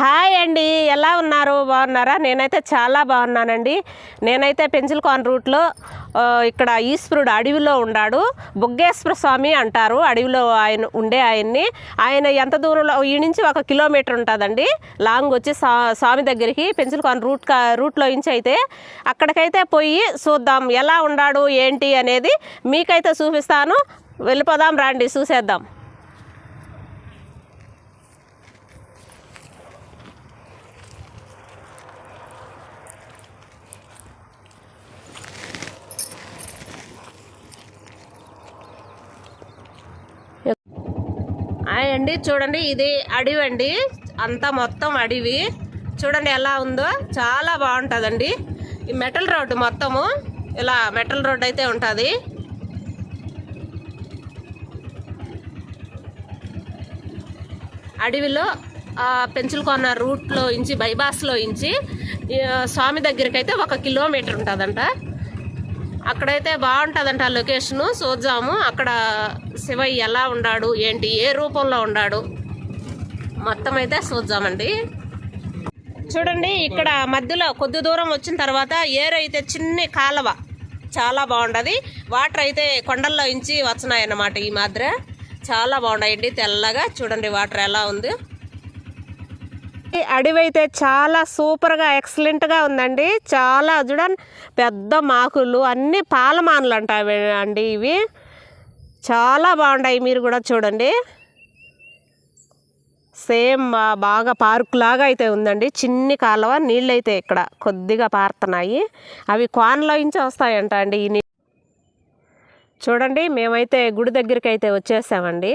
Hi అండి ఎలా ఉన్నారు? బాగున్నారా? నేనైతే చాలా బాగున్నానండి. నేనైతే పెంచిల్కాన్ రూట్లో ఇక్కడ ఈశ్వరుడు అడవిలో ఉన్నాడు బుగ్గేశ్వర స్వామి అంటారు. అడవిలో ఆయన ఉండే ఆయన్ని. ఆయన ఎంత దూరంలో ఈ నుంచి ఒక కిలోమీటర్ ఉంటుందండి. లాంగ్ వచ్చి స్వామి దగ్గరికి పెంచిల్కాన్ రూట్ కా- రూట్లో నుంచి అయితే అక్కడికైతే పోయి చూద్దాం ఎలా ఉన్నాడు ఏంటి అనేది మీకైతే చూపిస్తాను. వెళ్ళిపోదాం రండి చూసేద్దాం. అండి చూడండి ఇది అడవి అండి అంతా మొత్తం అడవి. చూడండి ఎలా ఉందో. చాలా బాగుంటుందండి. ఈ మెటల్ రోడ్డు మొత్తము ఇలా మెటల్ రోడ్ అయితే ఉంటుంది. అడవిలో ఆ, పెంచులకొన్న రూట్లో ఇంచి బైపాస్లో ఇంచి స్వామి దగ్గరికి అయితే ఒక కిలోమీటర్ ఉంటుందంట. అక్కడైతే బాగుంటుందంట లొకేషను. చూద్దాము అక్కడ శివయ్య ఎలా ఉన్నాడు ఏంటి ఏ రూపంలో ఉన్నాడు మొత్తం అయితే చూద్దామండి. చూడండి ఇక్కడ మధ్యలో కొద్ది దూరం వచ్చిన తర్వాత ఏరు అయితే చిన్ని కాలువ చాలా బాగుండది. వాటర్ అయితే కొండల్లో ఇంచి వచ్చినాయన్నమాట ఈ మాదిర. చాలా బాగున్నాయండి తెల్లగా. చూడండి వాటర్ ఎలా ఉంది. ఈ అడవి అయితే చాలా సూపర్గా ఎక్సలెంట్గా ఉందండి. చాలా చూడండి పెద్ద మాకులు అన్ని పాలమానులు అంట అవి అండి ఇవి. చాలా బాగున్నాయి మీరు కూడా చూడండి. సేమ్ బాగా పార్క్ లాగా అయితే ఉందండి. చిన్ని కాలువ నీళ్ళు అయితే ఇక్కడ కొద్దిగా పారుతున్నాయి. అవి కోనలో నుంచి వస్తాయంట అండి ఈ చూడండి మేమైతే గుడి దగ్గరికి అయితే వచ్చేసామండి.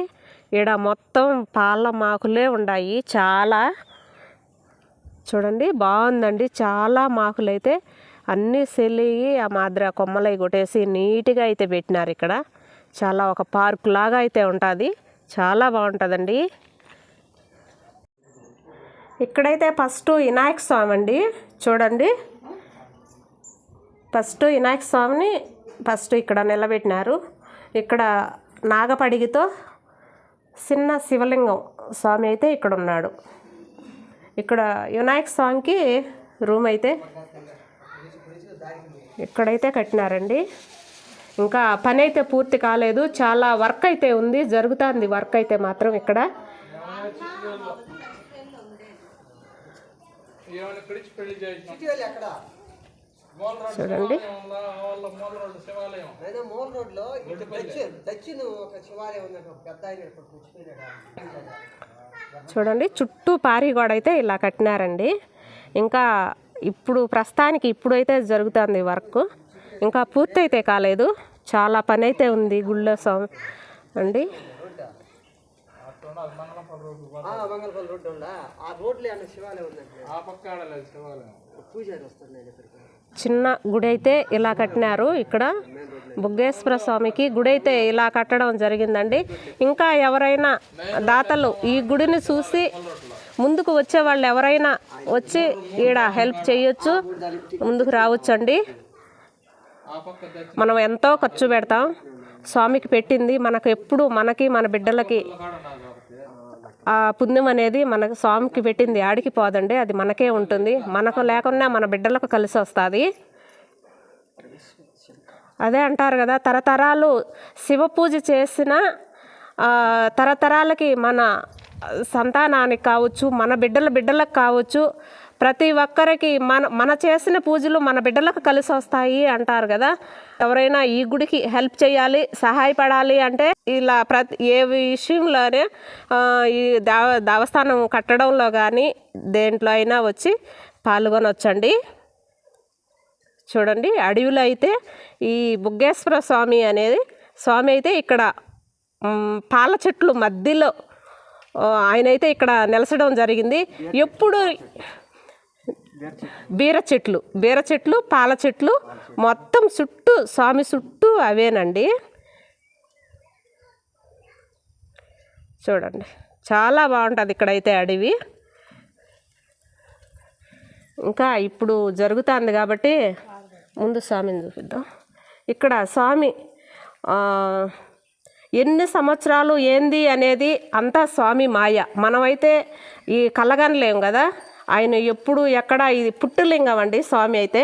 ఈడ మొత్తం పాల మాకులే ఉన్నాయి చాలా. చూడండి బాగుందండి. చాలా మాకులు అయితే అన్నీ సెలిగి ఆ మాదిరి కొమ్మలై కొట్టేసి నీట్గా అయితే పెట్టినారు ఇక్కడ. చాలా ఒక పార్క్ లాగా అయితే ఉంటుంది. చాలా బాగుంటుందండి. ఇక్కడైతే ఫస్ట్ వినాయక స్వామి అండి చూడండి. ఫస్ట్ వినాయక స్వామిని ఫస్ట్ ఇక్కడ నిలబెట్టినారు. ఇక్కడ నాగపడిగితో చిన్న శివలింగం స్వామి అయితే ఇక్కడ ఉన్నాడు ఇక్కడ వినాయక స్వామికి రూమ్ అయితే ఇక్కడైతే కట్టినారండి. ఇంకా పని అయితే పూర్తి కాలేదు. చాలా వర్క్ అయితే ఉంది. జరుగుతుంది వర్క్ అయితే మాత్రం ఇక్కడ. చూడండి. దక్షిణ ఒక శివాలయం పెద్ద ఆయన చూడండి చుట్టూ పారి గోడ అయితే ఇలా కట్టినారండి. ఇంకా ఇప్పుడు ప్రస్తుతానికి ఇప్పుడైతే జరుగుతుంది వర్క్. ఇంకా పూర్తి అయితే కాలేదు. చాలా పని అయితే ఉంది గుళ్ళో స్వామి. అండి. మంగళపల్లి రోడ్డు ఉందా? ఆ రోడ్లో అన్న శివాలయం ఉందండి ఆ పక్క ఆడలేదు శివాలయం. పూజారి వస్తాను నేను ఇక్కడికి. చిన్న గుడి అయితే ఇలా కట్టినారు. ఇక్కడ బుగ్గేశ్వర స్వామికి గుడి అయితే ఇలా కట్టడం జరిగిందండి. ఇంకా ఎవరైనా దాతలు ఈ గుడిని చూసి ముందుకు వచ్చే వాళ్ళు ఎవరైనా వచ్చి ఈడ హెల్ప్ చేయొచ్చు ముందుకు రావచ్చండి. మనం ఎంతో ఖర్చు పెడతాం. స్వామికి పెట్టింది మనకు ఎప్పుడు మనకి మన బిడ్డలకి ఆ పుణ్యం అనేది మనకు స్వామికి పెట్టింది ఆడికి పోదండి అది మనకే ఉంటుంది. మనకు లేకున్నా మన బిడ్డలకు కలిసి వస్తుంది. అదే అంటారు కదా తరతరాలు శివ పూజ చేసిన తరతరాలకి మన సంతానానికి కావచ్చు మన బిడ్డల బిడ్డలకు కావచ్చు ప్రతి ఒక్కరికి మన మన చేసిన పూజలు మన బిడ్డలకు కలిసి వస్తాయి అంటారు కదా. ఎవరైనా ఈ గుడికి హెల్ప్ చేయాలి సహాయపడాలి అంటే ఇలా ప్రతి ఏ విషయంలోనే ఈ దేవ దేవస్థానం కట్టడంలో కానీ దేంట్లో అయినా వచ్చి పాల్గొనవచ్చండి చూడండి అడవిలో అయితే ఈ బుగ్గేశ్వర స్వామి అనేది స్వామి అయితే ఇక్కడ పాల చెట్లు మధ్యలో ఆయన అయితే ఇక్కడ నిలసడం జరిగింది. ఎప్పుడు బీర చెట్లు బీర చెట్లు పాల చెట్లు మొత్తం చుట్టూ స్వామి చుట్టూ అవేనండి. చూడండి చాలా బాగుంటుంది ఇక్కడైతే అడవి. ఇంకా ఇప్పుడు జరుగుతుంది కాబట్టి ముందు స్వామిని చూపిద్దాం. ఇక్కడ స్వామి ఎన్ని సంవత్సరాలు ఏంది అనేది అంతా స్వామి మాయ. మనమైతే ఈ కలగనలేము కదా? ఆయన ఎప్పుడు ఎక్కడ ఇది పుట్టులింగం అండి స్వామి అయితే.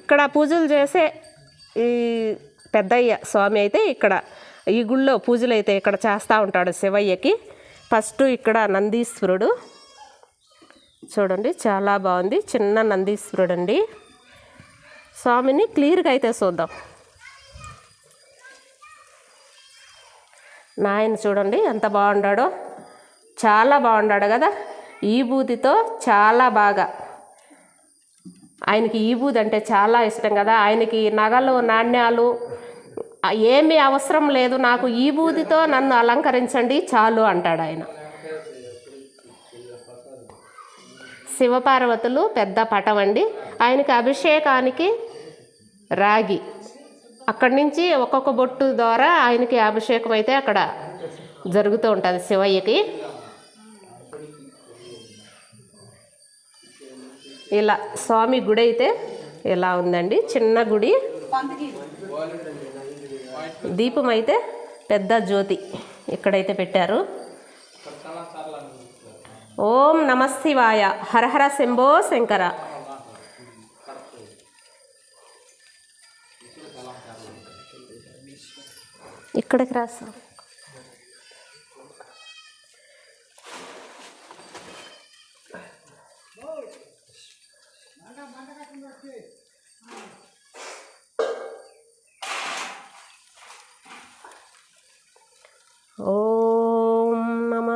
ఇక్కడ పూజలు చేసే ఈ పెద్దయ్య స్వామి అయితే ఇక్కడ ఈ గుళ్ళో పూజలు అయితే ఇక్కడ చేస్తూ ఉంటాడు శివయ్యకి. ఫస్ట్ ఇక్కడ నందీశ్వరుడు. చూడండి చాలా బాగుంది. చిన్న నందీశ్వరుడు అండి స్వామిని క్లియర్గా అయితే చూద్దాం. నాయన చూడండి ఎంత బాగున్నాడో చాలా బాగున్నాడు కదా? ఈ బూదితో చాలా బాగా. ఆయనకి ఈ బూది అంటే చాలా ఇష్టం కదా? ఆయనకి నగలు నాణ్యాలు ఏమీ అవసరం లేదు. నాకు ఈ బూదితో నన్ను అలంకరించండి చాలు అంటాడు ఆయన. శివపార్వతులు పెద్ద పటం అండి ఆయనకి అభిషేకానికి రాగి. అక్కడి నుంచి ఒక్కొక్క బొట్టు ద్వారా ఆయనకి అభిషేకం అయితే అక్కడ జరుగుతూ ఉంటుంది శివయ్యకి. ఇలా స్వామి గుడి అయితే ఇలా ఉందండి. చిన్న గుడి. దీపం అయితే పెద్ద జ్యోతి ఇక్కడైతే పెట్టారు. ఓం నమశివాయ. హరహర శంభో శంకర. ఇక్కడికి రాసా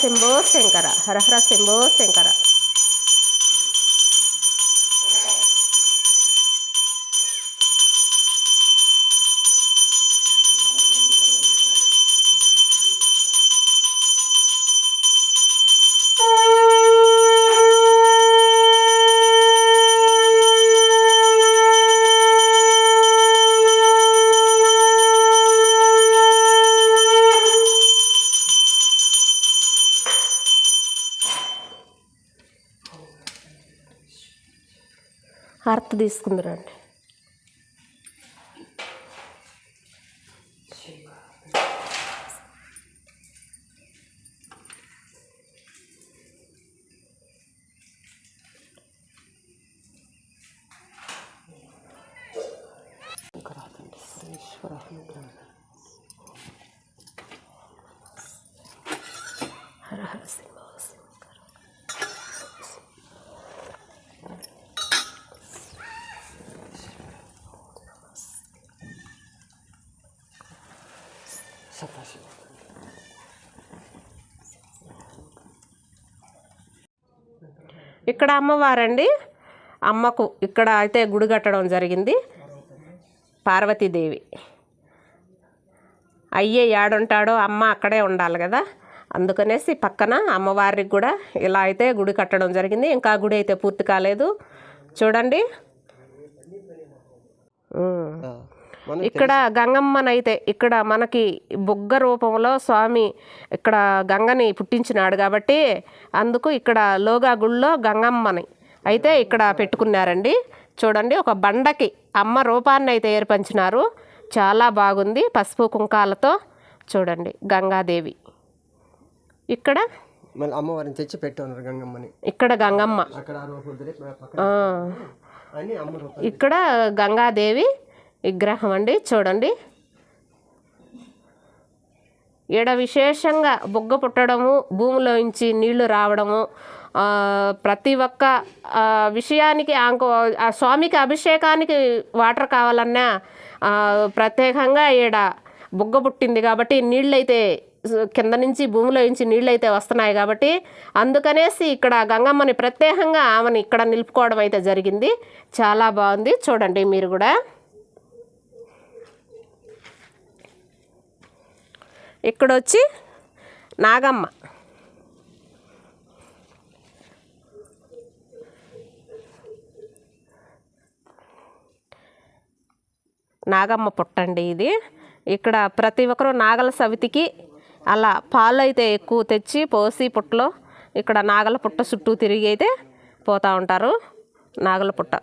శంభో శంకర హరహర శంభో శంకర హారతి తీసుకుందరండి. ఇక్కడ అమ్మవారండి. అమ్మకు ఇక్కడ అయితే గుడి కట్టడం జరిగింది. పార్వతీదేవి. అయ్యే ఏడుంటాడో అమ్మ అక్కడే ఉండాలి కదా. అందుకనేసి పక్కన అమ్మవారికి కూడా ఇలా అయితే గుడి కట్టడం జరిగింది. ఇంకా గుడి అయితే పూర్తి కాలేదు. చూడండి. ఇక్కడ గంగమ్మనైతే ఇక్కడ మనకి బొగ్గ రూపంలో స్వామి ఇక్కడ గంగని పుట్టించినాడు కాబట్టి అందుకు ఇక్కడ లోగా గుళ్ళో గంగమ్మని అయితే ఇక్కడ పెట్టుకున్నారండి. చూడండి ఒక బండకి అమ్మ రూపాన్ని అయితే ఏర్పంచినారు. చాలా బాగుంది పసుపు కుంకాలతో. చూడండి గంగాదేవి. ఇక్కడ? మళ్ళీ అమ్మవారిని తెచ్చి గంగమ్మని. ఇక్కడ గంగమ్మ. ఇక్కడ గంగాదేవి విగ్రహం అండి చూడండి. ఈడ విశేషంగా బొగ్గ పుట్టడము భూమిలోంచి నీళ్ళు రావడము ప్రతి ఒక్క విషయానికి ఆ స్వామికి అభిషేకానికి వాటర్ కావాలన్నా ప్రత్యేకంగా ఈడ బొగ్గ పుట్టింది కాబట్టి నీళ్ళైతే కింద నుంచి భూమిలో నుంచి నీళ్ళు అయితే వస్తున్నాయి కాబట్టి అందుకనేసి ఇక్కడ గంగమ్మని ప్రత్యేకంగా ఆమెను ఇక్కడ నిలుపుకోవడం అయితే జరిగింది. చాలా బాగుంది. చూడండి మీరు కూడా. ఇక్కడ వచ్చి నాగమ్మ. నాగమ్మ పుట్టండి ఇది. ఇక్కడ ప్రతి ఒక్కరూ నాగల సవితికి అలా పాలు అయితే ఎక్కువ తెచ్చి పోసి పుట్టలో ఇక్కడ నాగల పుట్ట చుట్టూ తిరిగి అయితే పోతూ ఉంటారు. నాగల పుట్ట.